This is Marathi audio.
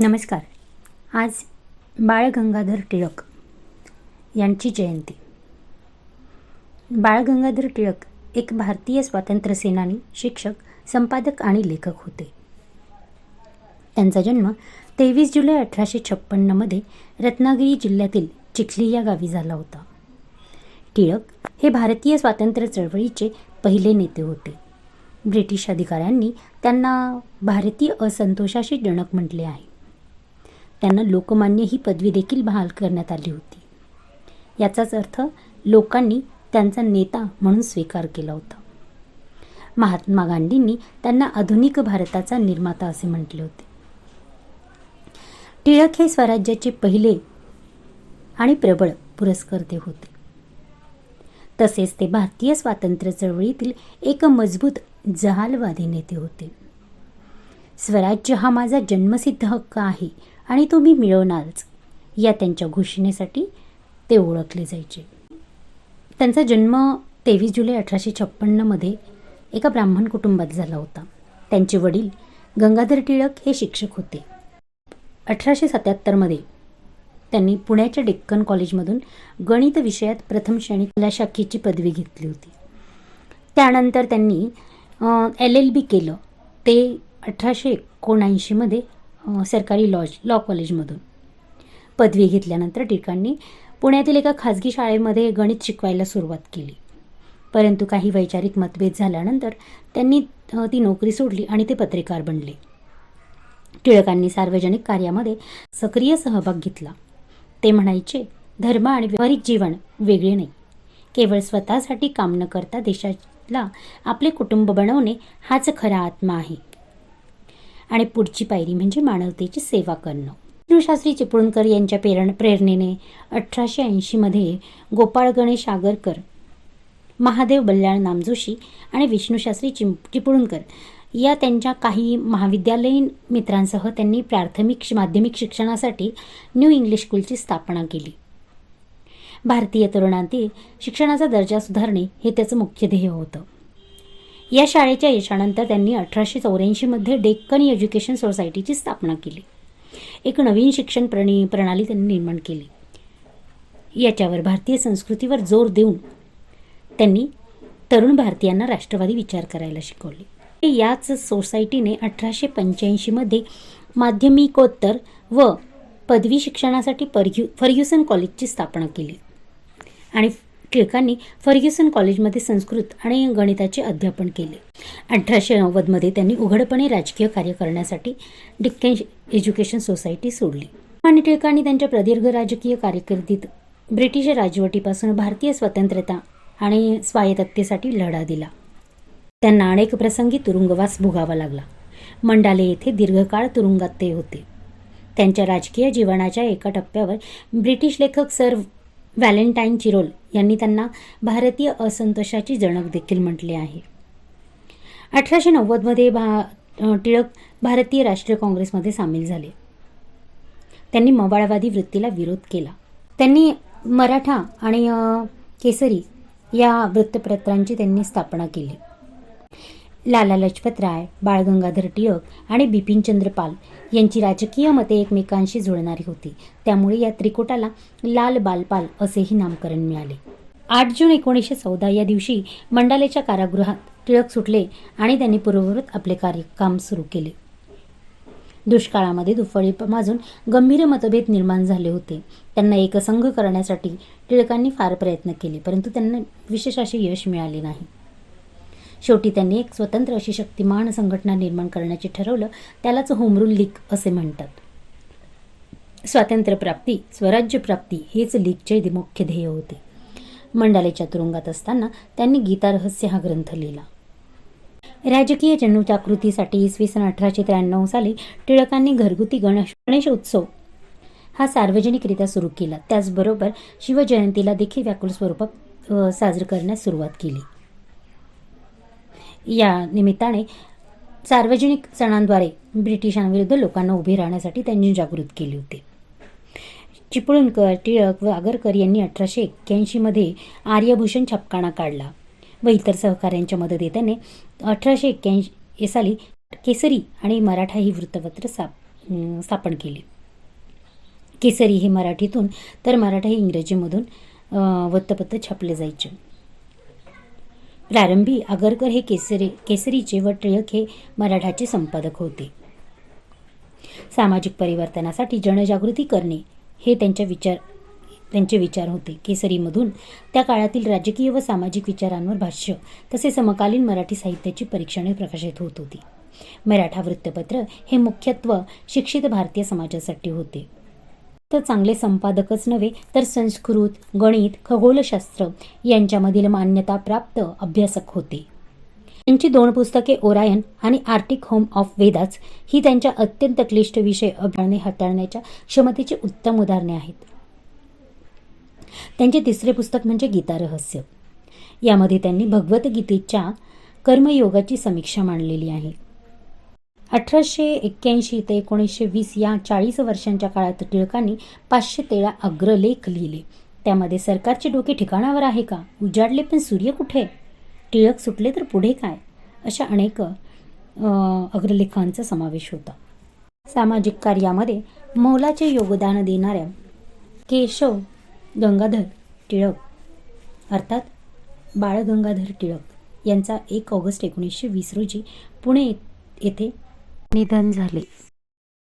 नमस्कार. आज बाळ गंगाधर टिळक यांची जयंती. बाळ गंगाधर टिळक एक भारतीय स्वातंत्र्य सेनानी शिक्षक संपादक आणि लेखक होते. त्यांचा जन्म तेवीस जुलै अठराशे छप्पन्नमध्ये रत्नागिरी जिल्ह्यातील चिखली या गावी झाला होता. टिळक हे भारतीय स्वातंत्र्य चळवळीचे पहिले नेते होते. ब्रिटिश अधिकाऱ्यांनी त्यांना भारतीय असंतोषाशी जनक म्हटले आहे. त्यांना लोकमान्य ही पदवी देखील बहाल करण्यात आली होती. याचाच अर्थ लोकांनी त्यांचा नेता म्हणून स्वीकार केला होता. महात्मा गांधींनी त्यांना आधुनिक भारताचा निर्माता असे म्हटले होते. टिळक हे स्वराज्याचे पहिले आणि प्रबळ पुरस्कर्ते होते. तसेच ते भारतीय स्वातंत्र्य चळवळीतील एक मजबूत जहालवादी नेते होते. स्वराज्य हा माझा जन्मसिद्ध हक्क आहे आणि तो मी मिळवणारच. या त्यांच्या घोषणेसाठी ते ओळखले जायचे. त्यांचा जन्म तेवीस जुलै अठराशे छप्पन्नमध्ये एका ब्राह्मण कुटुंबात झाला होता. त्यांचे वडील गंगाधर टिळक हे शिक्षक होते. अठराशे सत्याहत्तरमध्ये त्यांनी पुण्याच्या डेक्कन कॉलेजमधून गणित विषयात प्रथम श्रेणी कला शाखेची पदवी घेतली होती. त्यानंतर त्यांनी एल एल बी केलं. ते अठराशे एकोणऐंशीमध्ये सरकारी लॉज लॉ कॉलेजमधून पदवी घेतल्यानंतर टिळकांनी पुण्यातील एका खाजगी शाळेमध्ये गणित शिकवायला सुरुवात केली. परंतु काही वैचारिक मतभेद झाल्यानंतर त्यांनी ती नोकरी सोडली आणि ते पत्रकार बनले. टिळकांनी सार्वजनिक कार्यामध्ये सक्रिय सहभाग घेतला. ते म्हणायचे धर्म आणि व्यावहारिक जीवन वेगळे नाही. केवळ स्वतःसाठी काम न करता देशाला आपले कुटुंब बनवणे हाच खरा आत्मा आहे. आणि पुढची पायरी म्हणजे मानवतेची सेवा करणं. विष्णुशास्त्री चिपळूणकर यांच्या प्रेरण प्रेरणेने अठराशे ऐंशीमध्ये गोपाळ गणेश आगरकर महादेव बल्याळ नामजोशी आणि विष्णूशास्त्री चिम चिपळूणकर या त्यांच्या काही महाविद्यालयीन मित्रांसह त्यांनी प्राथमिक माध्यमिक शिक्षणासाठी न्यू इंग्लिश स्कूलची स्थापना केली. भारतीय तरुणांतील शिक्षणाचा दर्जा सुधारणे हे त्याचं मुख्य ध्येय होतं. या शाळेच्या यशानंतर त्यांनी अठराशे चौऱ्याऐंशीमध्ये डेक्कन एज्युकेशन सोसायटीची स्थापना केली. एक नवीन शिक्षण प्रणी प्रणाली त्यांनी निर्माण केली. याच्यावर भारतीय संस्कृतीवर जोर देऊन त्यांनी तरुण भारतीयांना राष्ट्रवादी विचार करायला शिकवले. याच सोसायटीने अठराशे पंच्याऐंशीमध्ये माध्यमिकोत्तर व पदवी शिक्षणासाठी परग्यू फर्ग्युसन कॉलेजची स्थापना केली. आणि टिळकांनी फर्ग्युसन कॉलेजमध्ये संस्कृत आणि गणिताचे अध्यापन केले. अठराशे नव्वदमध्ये त्यांनी उघडपणे राजकीय कार्य करण्यासाठी डिक्कन एज्युकेशन सोसायटी सोडली. आणि टिळकांनी त्यांच्या प्रदीर्घ राजकीय कारकिर्दीत ब्रिटिश राजवटीपासून भारतीय स्वतंत्रता आणि स्वायत्ततेसाठी लढा दिला. त्यांना अनेक प्रसंगी तुरुंगवास भोगावा लागला. मंडाले येथे दीर्घकाळ तुरुंगात ते होते. त्यांच्या राजकीय जीवनाच्या एका टप्प्यावर ब्रिटिश लेखक सर व्हॅलेंटाईन चिरोल यांनी त्यांना भारतीय असंतोषाची जनक देखील म्हटले आहे. अठराशे नव्वदमध्ये भा टिळक भारतीय राष्ट्रीय काँग्रेसमध्ये सामील झाले. त्यांनी मवाळवादी वृत्तीला विरोध केला. त्यांनी मराठा आणि केसरी या वृत्तपत्रांची त्यांनी स्थापना केली. लाला लजपत राय बाळ गंगाधर टिळक आणि बिपिनचंद्र पाल यांची राजकीय मते एकमेकांशी जुळणारी होती. त्यामुळे या त्रिकोटाला लाल बालपाल असेही नामकरण मिळाले. आठ जून एकोणीसशे चौदा या दिवशी मंडालेच्या कारागृहात टिळक सुटले आणि त्यांनी पूर्ववृत्त आपले कार्यकाम सुरू केले. दुष्काळामध्ये दुफळी माजून गंभीर मतभेद निर्माण झाले होते. त्यांना एकसंघ करण्यासाठी टिळकांनी फार प्रयत्न केले परंतु त्यांना विशेष असे यश मिळाले नाही. शेवटी त्यांनी एक स्वतंत्र अशी शक्तिमान संघटना निर्माण करण्याचे ठरवलं त्यालाच होमरूल लीग असे म्हणतात. स्वातंत्र्यप्राप्ती स्वराज्यप्राप्ती हेच लीगचे मुख्य ध्येय होते. मंडालेच्या तुरुंगात असताना त्यांनी गीतारहस्य हा ग्रंथ लिहिला. राजकीय जनजागृतीसाठी इसवी सन अठराशे त्र्याण्णव साली टिळकांनी घरगुती गणेश गणेश उत्सव हा सार्वजनिकरित्या सुरू केला. त्याचबरोबर शिवजयंतीला देखील व्याकुळ स्वरूपात साजरं करण्यास सुरुवात केली. या निमित्ताने सार्वजनिक सणांद्वारे ब्रिटिशांविरुद्ध लोकांना उभे राहण्यासाठी त्यांनी जागृत केली होती. चिपळूणकर टिळक व आगरकर यांनी अठराशे एक्क्याऐंशीमध्ये आर्यभूषण छापखाना काढला व इतर सहकाऱ्यांच्या मदतीने अठराशे एक्क्याऐंशी साली केसरी आणि मराठा ही वृत्तपत्र साप स्थापन केली. केसरी हे मराठीतून तर मराठा हे इंग्रजीमधून वृत्तपत्र छापले जायचे. प्रारंभी आगरकर हे केसरी केसरीचे व टिळक हे मराठाचे संपादक होते. सामाजिक परिवर्तनासाठी जनजागृती करणे हे त्यांच्या विचार त्यांचे विचार होते. केसरीमधून त्या काळातील राजकीय व सामाजिक विचारांवर भाष्य तसे समकालीन मराठी साहित्याची परीक्षणे प्रकाशित होत होती. मराठा वृत्तपत्र हे मुख्यत्व शिक्षित भारतीय समाजासाठी होते. तर चांगले संपादकच नव्हे तर संस्कृत गणित खगोलशास्त्र यांच्यामधील मान्यताप्राप्त अभ्यासक होते. त्यांची दोन पुस्तके ओरायन आणि आर्टिक होम ऑफ वेदाच ही त्यांच्या अत्यंत क्लिष्ट विषय अभ्याने हाताळण्याच्या क्षमतेची उत्तम उदाहरणे आहेत. त्यांचे तिसरे पुस्तक म्हणजे गीता रहस्य. यामध्ये त्यांनी भगवद्गीतेच्या कर्मयोगाची समीक्षा मांडलेली आहे. अठराशे एक्क्याऐंशी ते एकोणीसशे वीस या चाळीस वर्षांच्या काळात टिळकांनी पाचशे तेरा अग्रलेख लिहिले. त्यामध्ये सरकारचे डोके ठिकाणावर आहे का? उजाडले पण सूर्य कुठे? टिळक सुटले तर पुढे काय? अशा अनेक अग्रलेखांचा समावेश होता. सामाजिक कार्यामध्ये मोलाचे योगदान देणाऱ्या केशव गंगाधर टिळक अर्थात बाळ गंगाधर टिळक यांचा एक ऑगस्ट एकोणीसशे वीस रोजी पुणे येथे निधन झाले.